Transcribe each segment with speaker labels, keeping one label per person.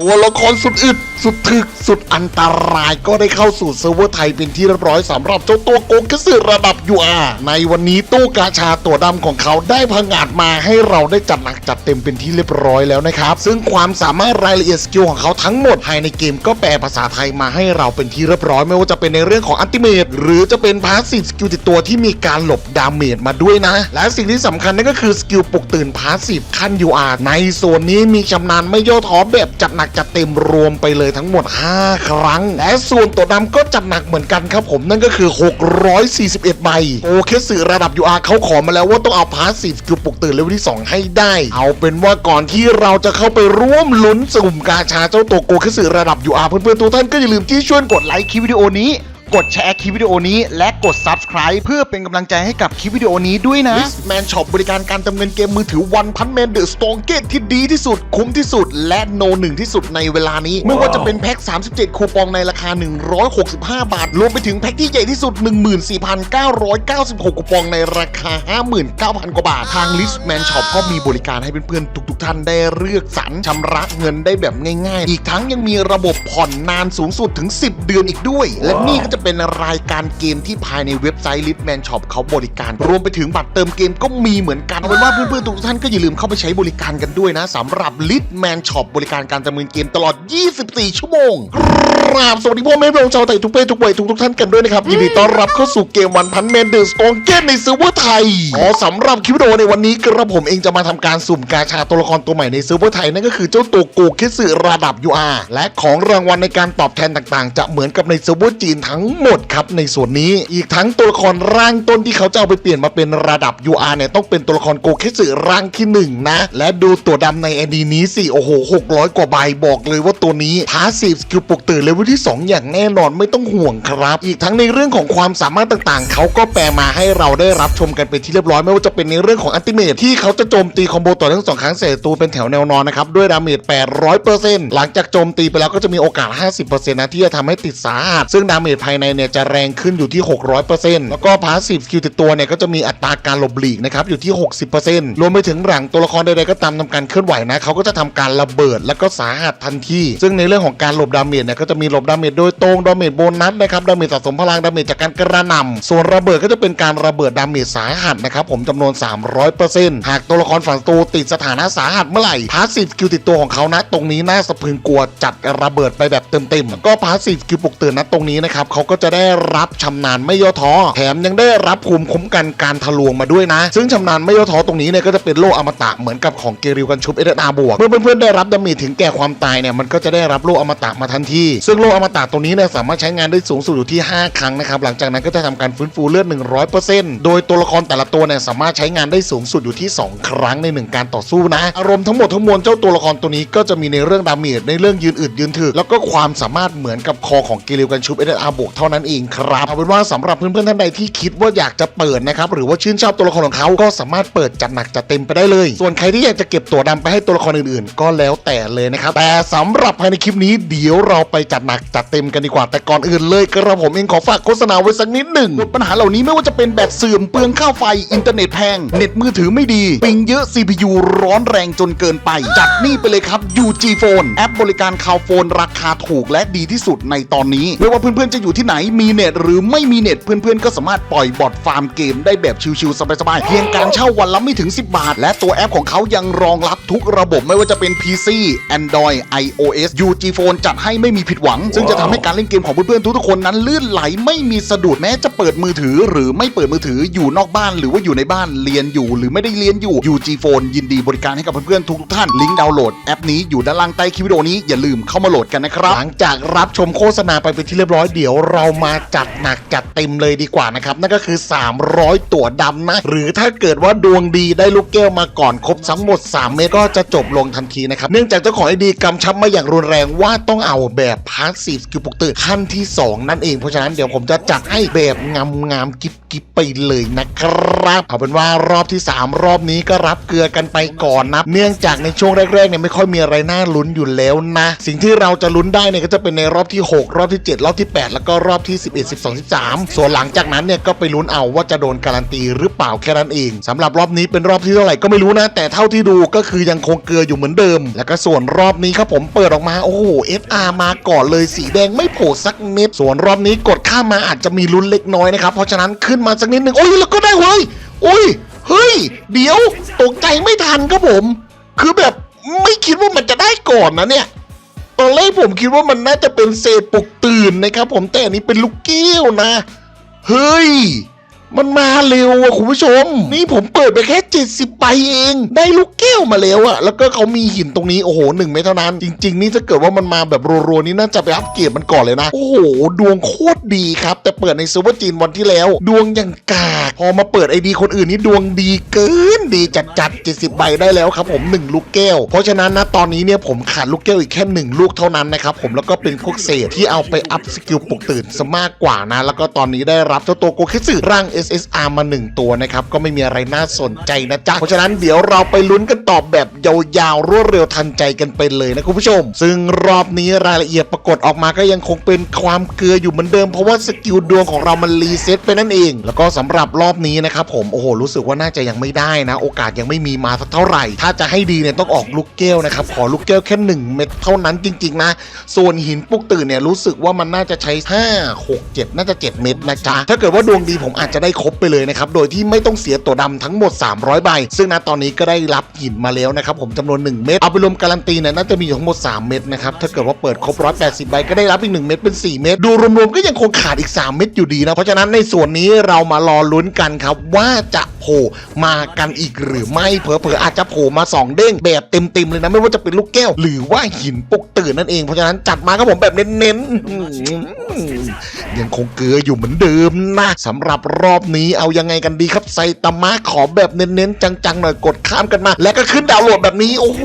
Speaker 1: ตัวละครสุดอึดสุดถึกสุดอันตรายก็ได้เข้าสู่เซิร์ฟเวอร์ไทยเป็นที่เรียบร้อยสำหรับเจ้าตัวโกงกระสือระดับ UR ในวันนี้ตู้กาชาตัวดำของเขาได้พังอาจมาให้เราได้จัดหนักจัดเต็มเป็นที่เรียบร้อยแล้วนะครับ ซึ่งความสามารถรายละเอียดสกิลของเขาทั้งหมดภายในเกมก็แปลภาษาไทยมาให้เราเป็นที่เรียบร้อยไม่ว่าจะเป็นในเรื่องของอัลติเมทหรือจะเป็นพาสซีฟสกิลติดตัวที่มีการหลบดาเมจมาด้วยนะ และสิ่งที่สำคัญนั่นก็คือสกิลปลุกตื่นพาสซีฟขั้น UR ในโซนนี้มีชำนาญไม่ย่อท้อแบบจัดหนักจัดเต็มรวมไปเลยทั้งหมด 5 ครั้ง และส่วนตัวดำก็จัดหนักเหมือนกันครับผมนั่นก็คือ 641 ใบโอเคสื่อระดับ UR เขาขอมาแล้วว่าต้องเอาพาสซีฟคือปลุกตื่นเลเวลที่ 2 ให้ได้ เอาเป็นว่าก่อนที่เราจะเข้าไปร่วมลุ้นสุ่มกาชาเจ้าตัวโกเคสื่อระดับ UR เพื่อนๆทุกท่านก็อย่าลืมที่ช่วยกดไลค์คลิปวิดีโอนี้ กดแชร์คลิปวิดีโอนี้ และกด Subscribe เพื่อเป็นกำลังใจให้กับคลิปวิดีโอนี้ด้วยนะแมนช็อปบริการการเติมเงินเกมมือถือวันพันแมนเดอะสตองเกตที่ดีที่สุด คุ้มที่สุด และโนหนึ่งที่สุดในเวลานี้ ไม่ว่าจะเป็นแพ็ค 37 คูปองในราคา 165 บาท รวมไปถึงแพ็คที่ใหญ่ที่สุด 14,996 คูปองในราคา 59,000 กว่าบาท ทางลิสแมนช็อปก็มีบริการให้เพื่อนๆทุก ๆ ท่านได้เลือกสรรชำระเงินได้แบบง่าย ๆ อีกทั้งยังมีระบบผ่อนนานสูงสุดถึง 10 เดือนอีกด้วย และนี่ก็จะจะเป็นรายการเกมที่ภายในเว็บไซต์ Litman Shop เขาบริการ รวมไปถึงบัตรเติมเกมก็มีเหมือนกันเอาเป็นว่าเพื่อนๆทุกท่านก็อย่าลืมเข้าไปใช้บริการกันด้วยนะสำหรับ Litman Shop บริการการเติมเงินเกมตลอด 24 ชั่วโมง ราบสวัสดีพ่อแม่พี่น้องชาวไทยทุกเพศทุกวัยทุกทุกๆท่านกันด้วยนะครับยินดีต้อนรับเข้าสู่เกมวันพันแมนเดอร์สตองเกตในเซิร์ฟเวอร์ไทยอ๋อสำหรับคลิปวิดีโอในวันนี้กระผมเองจะมาทำการสุ่มกาชาตัวละครตัวใหม่ในเซิร์ฟเวอร์ไทยนั่นก็คือเจ้าตัวโกเคสึระดับ UR และของรางวัลในการตอบแทนต่างๆ จะเหมือนกับในเซิร์ฟเวอร์จีนทั้งหมดครับในส่วนนี้ อีกทั้งตัวละครร่างต้นที่เขาจะเอาไปเปลี่ยนมาเป็นระดับ UR เนี่ยต้องเป็นตัวละครโกเคสึร่างที่หนึ่งนะและดูตัวดำในแอดีนี้สิโอ้โห600 กว่าใบบอกเลยว่าตัวนี้พาสซีฟสกิลปลุกตื่นเลเวลที่ 2 อย่างแน่นอนไม่ต้องห่วงครับ อีกทั้งในเรื่องของความสามารถต่างๆ เขาก็แปลมาให้เราได้รับชมกันเป็นที่เรียบร้อยไม่ว่าจะเป็นในเรื่องของอัลติเมทที่เขาจะโจมตีคอมโบต่อทั้งสองครั้งเสร็จตัวเป็นแถวแนวนอนนะครับด้วยดาเมจ800%หลังจากโจมตีไปแล้วก็จะมีโอกาส 50%นะที่จะทำให้ติดสาหัสซึ่งดาเมจภายในเนี่ยจะแรงขึ้นอยู่ที่ 600%แล้วก็พาสซีฟสกิลติดตัวเนี่ยก็จะมีอัตราการหลบหลีกนะครับอยู่ที่ 60%รวมไปถึงหลังตัวละครใดๆก็ตามทำการเคลื่อนไหวนะเขาก็จะทำการระเบิดแล้วก็สาหัสทันทีซึ่งในเรื่องของการหลบดาเมจเนี่ยก็จะมีหลบดาเมจโดยตรงดาเมจโบนัสนะครับดาเมจสะสมพลังดาเมจจากการกระหน่ำส่วนระเบิดก็จะเป็นการระเบิดดาเมจสาหัสนะครับผมจำนวน 300%หากตัวละครฝั่งศัตรูติดสถานะสาหัสเมื่อไหร่พาสซีฟสกิลติดตัวของเขานะ ตรงนี้น่าสะพรึงกลัวจัดระเบิดไปแบบเต็มๆก็พาสซีฟสกิลปลุกตื่นนะตรงนี้นะครับเขาก็จะได้รับชำนาญไม่ย่อท้อแถมยังได้รับภูมิคุ้มกันการทะลวงมาด้วยนะ ซึ่งชำนาญไม่ย่อท้อตรงนี้เนี่ยก็จะเป็นโล่อมตะเหมือนกับของเกริวกันชุบเอเดอาบวกเมื่อเพื่อนๆได้รับดาเมจถึงแก่ความตายเนี่ยมันก็จะได้รับโลอมตะมาทันทีซึ่งโล่อมตะตรงนี้เนี่ยสามารถใช้งานได้สูงสุดอยู่ที่ 5 ครั้งนะครับ หลังจากนั้นก็จะทำการฟื้นฟูเลือด 100%โดยตัวละครแต่ละตัวเนี่ยสามารถใช้งานได้สูงสุดอยู่ที่ 2 ครั้งใน 1 การต่อสู้นะ อารมณ์ทั้งหมดทั้งมวลเจ้าตัวละครตัวนี้ก็จะมีในเรื่องดาเมจในเรื่องยืนอึดยืนถึกแล้วก็ความสามารถเหมือนกับคอของเกริวกันชุบเอเดอาบวกเท่านั้นเองครับเอาเป็นว่าสำหรับเพื่อนๆท่านใดที่คิดว่าอยากจะเปิดนะครับหรือว่าชื่นชอบตัวละครของเขาก็สามารถเปิดจัดหนักจัดเต็มไปได้เลย ส่วนใครที่อยากจะเก็บตัวดำไปให้ตัวละครอื่นๆ ก็แล้วแต่เลยนะครับแต่สำหรับภายในคลิปนี้เดี๋ยวเราไปจัดหนักจัดเต็มกันดีกว่าแต่ก่อนอื่นเลยกระผมเองขอฝากโฆษณาไว้สักนิดหนึ่งหมดปัญหาเหล่านี้ไม่ว่าจะเป็นแบตเสื่อมเปลืองค่าไฟอินเทอร์เน็ตแพงเน็ตมือถือไม่ดี ปิงเยอะ CPU ร้อนแรงจนเกินไป จัดนี่ไปเลยครับ UG Phone แอปบริการข่าวโฟนราคาถูกและดีที่สุดในตอนนี้ ไม่ว่าเพื่อนๆจะอยู่ที่ไหนมีเน็ตหรือไม่มีเน็ตเพื่อนๆ ก็สามารถปล่อยบอทฟาร์มเกมได้แบบชิวๆสบายๆเพียงการเช่าวันละไม่ถึง 10 บาท และตัวแอปของเขายังรองรับทุกระบบไม่ว่าจะเป็น PC Android iOS UG Phone จัดให้ไม่มีผิดหวังซึ่งจะทำให้การเล่นเกมของเพื่อนๆทุกๆคนนั้นลื่นไหลไม่มีสะดุดแม้จะเปิดมือถือ หรือไม่เปิดมือถืออยู่นอกบ้าน หรือว่าอยู่ในบ้านเรียนอยู่ หรือไม่ได้เรียนอยู่ UG Phone ยินดีบริการให้กับเพื่อนๆทุกๆท่านลิงก์ดาวน์โหลดแอปนี้อยู่ด้านล่างใต้คลิปวิดีโอนี้อย่าลืมเข้ามาโหลดกันนะครับหลังจากรับชมโฆษณาไปเป็นที่เรียบร้อยเดี๋ยวเรามาจัดหนักจัดเต็มเลยดีกว่านะครับนั่นก็คือ 300 ตั๋วดำนะหรือถ้าเกิดว่าดวงดีได้ลูกแก้วมาก่อนครบทั้งหมด 3 เมตรก็จะจบลงทันทีนะครับเนื่องจากเจ้าของไอดีกำชับมาอย่างรุนแรงว่าต้องเอาแบบพาสซีฟสกิลปกตื่นขั้นที่ 2 นั่นเอง เพราะฉะนั้นเดี๋ยวผมจะจัดให้แบบงามงามกิบกิปไปเลยนะครับเอาเป็นว่ารอบที่ 3 รอบนี้ก็รับเกลือกันไปก่อนนะเนื่องจากในช่วงแรกๆเนี่ยไม่ค่อยมีอะไรน่าลุ้นอยู่แล้วนะ สิ่งที่เราจะลุ้นได้เนี่ยก็จะเป็นในรอบที่ 6 รอบที่ 7 รอบที่ 8 แล้วก็รอบที่ 11 12 13 ส่วนหลังจากนั้นเนี่ยก็ไปลุ้นเอาว่าจะโดนการันตีหรือเปล่าแค่นั้นเองสำหรับรอบนี้เป็นรอบที่เท่าไหร่ก็ไม่รู้นะ แต่เท่าที่ดูก็คือยังคงเกลืออยู่เหมือนเดิม แล้วก็ส่วนรอบนี้ครับผมเปิดออกมาโอ้โห SR มาก่อนเลยสีแดงไม่โผล่สักนิด ส่วนรอบนี้กดข้ามมาอาจจะมีลุ้นเล็กน้อยนะครับ เพราะฉะนั้นขึ้นมาสักนิดหนึ่งโอ้ยแล้วก็ได้เว้ยโอ้ยเฮ้ย เดี๋ยวตกใจไม่ทันครับผม คือแบบไม่คิดว่ามันจะได้ก่อนนะเนี่ยตอนแรกผมคิดว่ามันน่าจะเป็นเศษปลุกตื่นนะครับผมแต่อันนี้เป็นลูกเกี้ยวนะ เฮ้ย มันมาเร็วอะคุณผู้ชม นี่ผมเปิดไปแค่ 70ใบเอง ได้ลูกแก้วมาแล้วอะแล้วก็เขามีหินตรงนี้โอ้โหหนึ่งเม็ดเท่านั้น จริง ๆ นี่ถ้าเกิดว่ามันมาแบบรัวๆนี่น่าจะไปอัปเกรดมันก่อนเลยนะ โอ้โห ดวงโคตรดีครับ แต่เปิดในซูเปอร์จีนวันที่แล้ว ดวงยังกากพอมาเปิดไอดีคนอื่นนี่ดวงดีเกินดีจัดๆ70ใบได้แล้วครับผมหนึ่งลูกแก้ว เพราะฉะนั้นนะตอนนี้เนี่ยผมขาดลูกแก้วอีกแค่หนึ่งลูกเท่านั้นนะครับผมแล้วก็เป็นพวกเศษที่เอาไปอัพสกิลปลุกตื่นซะมากกว่านะแล้วก็ตอนนี้ได้รับเจ้าตัวโกคิสึร่าง SSR มา 1 ตัวนะครับ ก็ไม่มีอะไรน่าสนใจนะจ๊ะ เพราะฉะนั้นเดี๋ยวเราไปลุ้นกันต่อแบบยาวๆ รวดเร็วทันใจกันไปเลยนะคุณผู้ชม ซึ่งรอบนี้รายละเอียดปรากฏออกมาก็ยังคงเป็นความเกลืออยู่เหมือนเดิมเพราะว่าสกิลดวงของเรามันรีเซ็ตไปนั่นเอง แล้วก็สำหรับรอบนี้นะครับผมโอ้โหรู้สึกว่าน่าจะยังไม่ได้นะ โอกาสยังไม่มีมาสักเท่าไหร่ ถ้าจะให้ดีเนี่ยต้องออกลูกแก้วนะครับขอลูกแก้วแค่หนึ่งเม็ดเท่านั้นจริงๆนะส่วนหินปุกตื่นเนี่ยรู้สึกว่ามันน่าจะใช้5 6 7 น่าจะ 7 เม็ดนะจ๊ะถ้าเกิดว่าดวงดีผมอาจจะได้ครบไปเลยนะครับ โดยที่ไม่ต้องเสียตัวดำทั้งหมด 300 ใบ ซึ่งณตอนนี้ก็ได้รับหินมาแล้วนะครับผมจำนวน 1 เม็ด เอาไปรวมการันตีเนี่ยน่าจะมีอยู่ทั้งหมด 3 เม็ดนะครับ ถ้าเกิดว่าเปิดครบ 180 ใบก็ได้รับอีก 1 เม็ดเป็น 4 เม็ด ดูรวมๆก็ยังคงขาดอีก 3 เม็ดอยู่ดีนะ เพราะฉะนั้นในส่วนนี้เรามารอลุ้นกันครับว่าจะ โผล่มากันอีกหรือไม่เผลอๆอาจจะโผล่มาสองเด้งแบบเต็มๆเลยนะไม่ว่าจะเป็นลูกแก้ว หรือว่าหินปกตื่นนั่นเองเพราะฉะนั้นจัดมาครับผมแบบเน้นๆยังคงเกลืออยู่เหมือนเดิมนะสำหรับรอบนี้เอายังไงกันดีครับไซตามะขอแบบเน้นๆจังๆหน่อยกดข้ามกันมา แล้วก็ขึ้นดาวโหลดแบบนี้ โอ้โห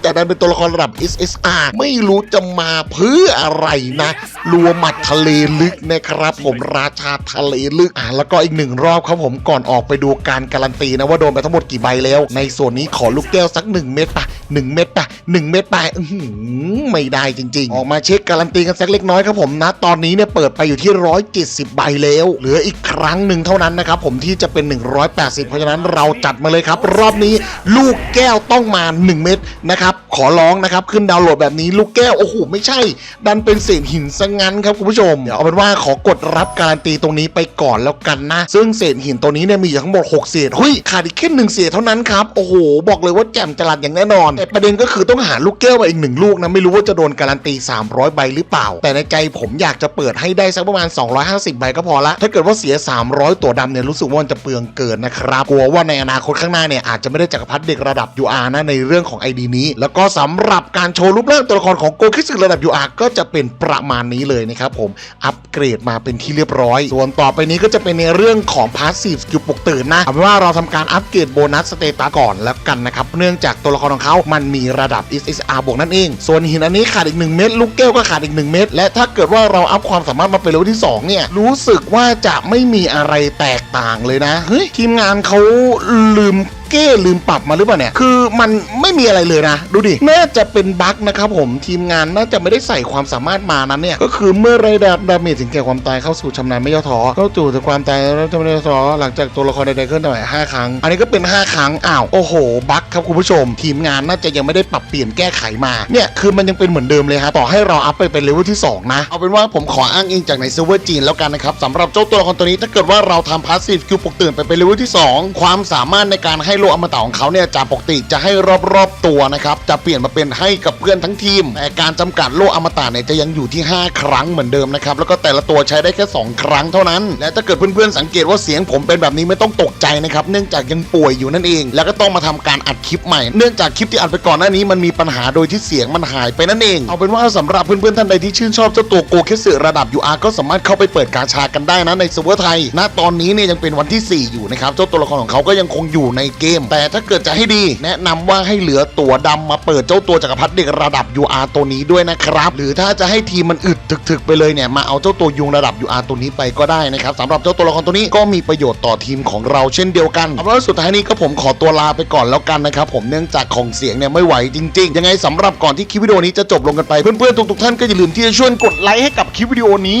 Speaker 1: แต่ดันเป็นตัวละครระดับ SSR ไม่รู้จะมาเพื่ออะไรนะรัวหมัดทะเลลึกนะครับผมราชาทะเลลึกอะแล้วก็อีกหนึ่งรอบครับผมก่อนออกไปดูการการันตีนะว่าโดนไปทั้งหมดกี่ใบแล้ว ในส่วนนี้ขอลูกแก้วสัก 1 เม็ดปะ1เม็ดปะ1เม็ดไปอื้อหือไม่ได้จริง ๆ ออกมาเช็คการันตีกันสักเล็กน้อยครับผมนะ ตอนนี้เนี่ยเปิดไปอยู่ที่ 170 ใบแล้ว เหลืออีกครั้งหนึ่งเท่านั้นนะครับผมที่จะเป็น 180 เพราะฉะนั้นเราจัดมาเลยครับ รอบนี้ลูกแก้วต้องมา 1 เม็ดนะครับขอร้องนะครับขึ้นดาวน์โหลดแบบนี้ลูกแก้วโอ้โหไม่ใช่ ดันเป็นเศษหินซะงั้นครับคุณผู้ชมเดี๋ยวเอาเป็นว่าขอกดรับการันตีตรงนี้ไปก่อนแล้วกันนะ ซึ่งเศษหินตัวนี้เนี่ยมีอยู่ทั้งหมด 6 เศษเฮ้ยขาดอีกแค่หนึ่งเศษเท่านั้นครับ โอ้โห บอกเลยว่าแจ่มจรัสอย่างแน่นอน แต่ประเด็นก็คือต้องหาลูกแก้วมาอีกหนึ่งลูกนะ ไม่รู้ว่าจะโดนการันตี 300 ใบหรือเปล่า แต่ในใจผมอยากจะเปิดให้ได้สักประมาณ 250 ใบก็พอละ ถ้าเกิดว่าเสีย 300 ตัวดำเนี่ยรู้สึกว่ามันจะเปลืองเกินนะครับ กลัวว่าในอนาคตข้างหน้าเนี่ยอาจจะไม่ได้จักรพรรดิเด็กระดับ UR นะในเรื่องของ ID นี้ แล้วก็สำหรับการโชว์รูปร่างตัวละครของโกคิสึระดับ UR ก็จะเป็นประมาณนี้เลยนะครับผมอัปเกรดมาเป็นที่เรียบร้อย ส่วนต่อไปนี้ก็จะเป็นในเรื่องของพาสซีฟสกิลปลุกตื่นนะเอาเป็นว่าเราทำการอัปเกรดโบนัสสเตตัสก่อนแล้วกันนะครับ เนื่องจากตัวละครของเขามันมีระดับ SSR บวกนั่นเอง ส่วนหินอันนี้ขาดอีก 1 เม็ดลูกแก้วก็ขาดอีก 1 เม็ดและถ้าเกิดว่าเราอัพความสามารถมาเป็นเลเวลที่ 2 เนี่ย รู้สึกว่าจะไม่มีอะไรแตกต่างเลยนะ เฮ้ย ทีมงานเขาลืม เก้ลืมปรับมาหรือเปล่าเนี่ย คือมันไม่มีอะไรเลยนะ ดูดิ น่าจะเป็นบั๊กนะครับผม ทีมงานน่าจะไม่ได้ใส่ความสามารถมานั้นเนี่ย ก็คือเมื่อไรดาดาเมจถึงแก่ความตายเข้าสู่ชำนาญไม่ย่อท้อเข้าจู่ถึงความตายแล้วจะไม่ย่อท้อหลังจากตัวละครใดๆเคลื่อนไหวห้าครั้ง อันนี้ก็เป็น 5 ครั้ง อ้าว โอ้โห บั๊กครับคุณผู้ชม ทีมงานน่าจะยังไม่ได้ปรับเปลี่ยนแก้ไขมา เนี่ย คือมันยังเป็นเหมือนเดิมเลยครับ ต่อให้เราอัพไปเป็นเลเวลที่ 2 นะ เอาเป็นว่าผมขออ้างอิงจากในเซิร์ฟเวอร์จีนแล้วกันนะครับสำหรับเจ้าตัวละครตัวนี้ถ้าเกิดว่าเราทำพาสซีฟคิวปกตื่นไปเป็นเลเวลที่ 2 ความสามารถในการให้โลอมตะของเขาเนี่ยจากปกติจะให้รอบๆตัวนะครับจะเปลี่ยนมาเป็นให้กับเพื่อนทั้งทีมแต่การจำกัดโลอมตะเนี่ยจะยังอยู่ที่ 5 ครั้งเหมือนเดิมนะครับแล้วก็แต่ละตัวใช้ได้แค่ 2 ครั้งเท่านั้น และถ้าเกิดเพื่อนๆสังเกตว่าเสียงผมเป็นแบบนี้ไม่ต้องตกใจนะครับเนื่องจากยังป่วยอยู่นั่นเอง แล้วก็ต้องมาทำการอัดคลิปใหม่ เนื่องจากคลิปที่อัดไปก่อนหน้านี้มันมีปัญหาโดยที่เสียงมันหายไปนั่นเอง เอาเป็นว่าสำหรับเพื่อนๆท่านใดที่ชื่นชอบเจ้าตัวโกเคสึระดับ UR ก็สามารถเข้าไปเปิดกาชากันได้นะในเซิร์ฟเวอร์ไทยณตอนนี้เนี่ยยังเป็นวันที่ 4 อยู่นะครับเจ้าตัวละครของเขาก็ยังคงอยู่ในเกม แต่ถ้าเกิดจะให้ดี แนะนำว่าให้เหลือตัวดำมาเปิดเจ้าตัวจักรพรรดิเด็กระดับ UR ตัวนี้ด้วยนะครับ หรือถ้าจะให้ทีมมันอึดถึกๆ ไปเลยเนี่ยมาเอาเจ้าตัวยุงระดับ UR ตัวนี้ไปก็ได้นะครับสำหรับเจ้าตัวละครตัวนี้ก็มีประโยชน์ต่อทีมของเราเช่นเดียวกันเอาเป็นว่าสุดท้ายนี้ก็ผมขอตัวลาไปก่อนแล้วกันนะครับผมเนื่องจากของเสียงเนี่ยไม่ไหวจริง ๆ ยังไงสำหรับก่อนที่คลิปวิดีโอนี้จะจบลงกันไปเพื่อนๆทุกๆท่านก็อย่าลืมที่จะช่วยกดไลค์ให้กับคลิปวิดีโอนี้